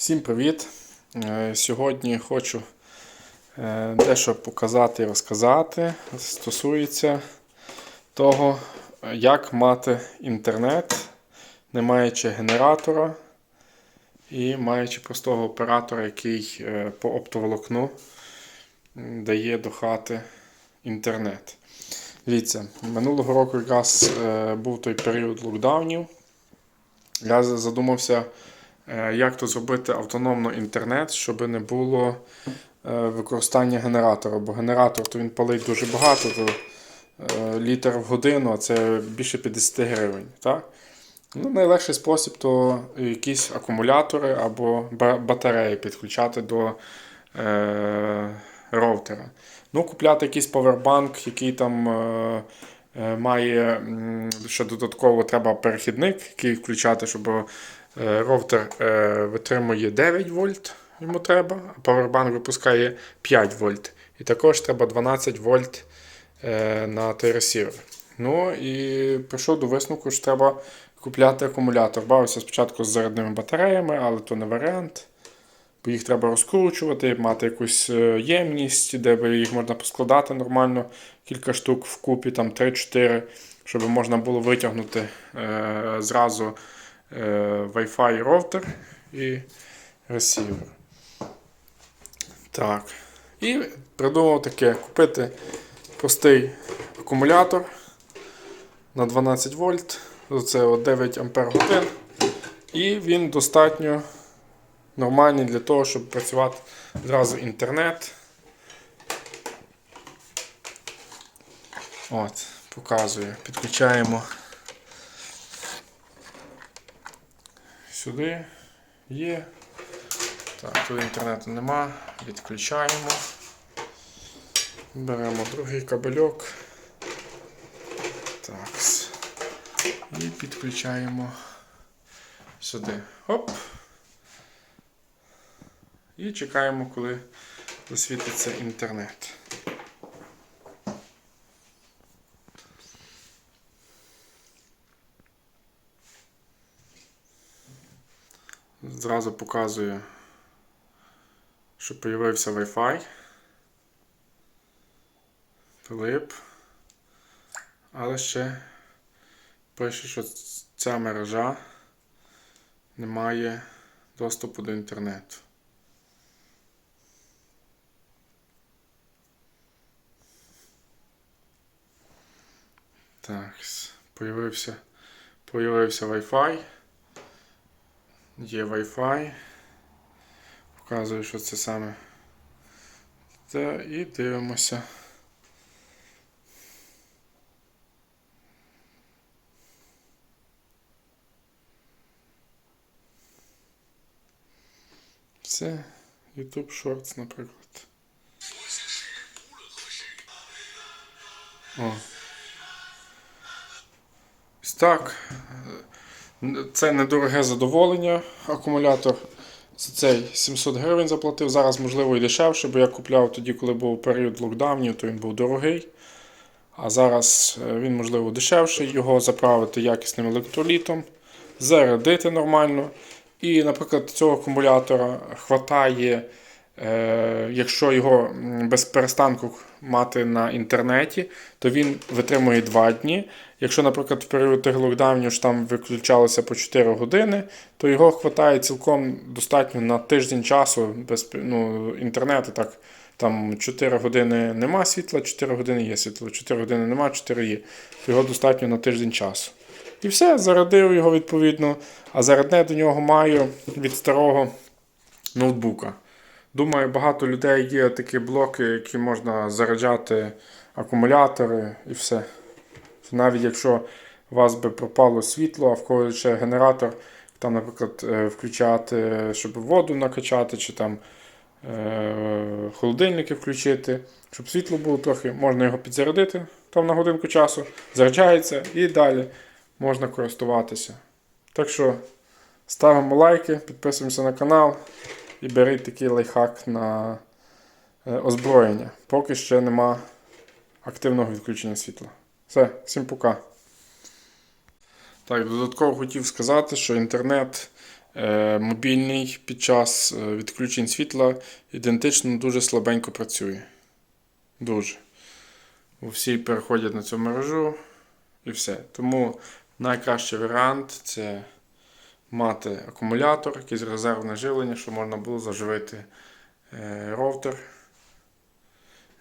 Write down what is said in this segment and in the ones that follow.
Всім привіт! Е, Сьогодні хочу е, дещо показати і розказати. Стосується того, як мати інтернет, не маючи генератора і маючи простого оператора, який е, по оптоволокну дає до хати інтернет. Дивіться, минулого року якраз був той період локдаунів. Я задумався. Е, Як то зробити автономно інтернет, щоб не було е, використання генератора? Бо генератор то він палить дуже багато, то е, літр в годину, а це більше 50 гривень. Так? Ну, найлегший спосіб то якісь акумулятори або батареї підключати до е, роутера. Ну, купляти якийсь повербанк, який там е, має ще додатково треба перехідник, який включати, щоб роутер е, витримує 9 вольт, йому треба, а повербанк випускає 5 вольт. І також треба 12 вольт е, на той ресівер. Ну і прийшов до висновку, що треба купляти акумулятор. Бавився спочатку з зарядними батареями, але то не варіант. Бо їх треба розкручувати, мати якусь е, ємність, де їх можна поскладати нормально, кілька штук вкупі, там 3-4, щоб можна було витягнути е, зразу е, Wi-Fi роутер і ресівер. Так. І придумав таке: купити простий акумулятор на 12 вольт. Це 9 ампер годин. І він достатньо нормальний для того, щоб працювати зразу інтернет. От, показую. Підключаємо сюди. Є. Так, тут інтернету нема. Відключаємо. Беремо другий кабельок. Так. І підключаємо сюди. Оп. І чекаємо, коли засвітиться інтернет. Зразу показую, що з'явився Wi-Fi. Пилип. Але ще пише, що ця мережа не має доступу до інтернету. Так, появився, появився Wi-Fi. Є Wi-Fi. Показую, що це саме. Та і дивимося. Це YouTube Shorts, наприклад. О. Так. Це недороге задоволення. Акумулятор за цей 700 гривень заплатив. Зараз, можливо, і дешевше, бо я купляв тоді, коли був період локдаунів, то він був дорогий. А зараз е, він, можливо, дешевший. Його заправити якісним електролітом, зарядити нормально. І, наприклад, цього акумулятора е, якщо його без перестанку мати на інтернеті, то він витримує 2 дні. Якщо, наприклад, в період тих локдаунів ж там виключалося по 4 години, то його хватає цілком достатньо на тиждень часу без ну, інтернету. Так, там 4 години нема світла, 4 години є світло, 4 години нема, 4 є. То його достатньо на тиждень часу. І все, зарядив його відповідно. А зарядне до нього маю від старого ноутбука. Думаю, багато людей є такі блоки, які можна заряджати акумулятори і все. Навіть якщо у вас би пропало світло, а в когось ще генератор, там, наприклад, е, включати, щоб воду накачати, чи там е- холодильники включити, щоб світло було трохи, можна його підзарядити там на годинку часу, заряджається і далі можна користуватися. Так що ставимо лайки, підписуємося на канал і беріть такий лайфхак на е, озброєння. Поки ще нема активного відключення світла. Все, всім пока. Так, додатково хотів сказати, що інтернет е, мобільний під час е, відключень світла ідентично дуже слабенько працює. Дуже. Всі переходять на цю мережу і все. Тому найкращий варіант це мати акумулятор, якесь резервне живлення, щоб можна було заживити е, роутер,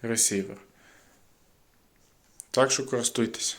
ресівер. Так що користуйтесь.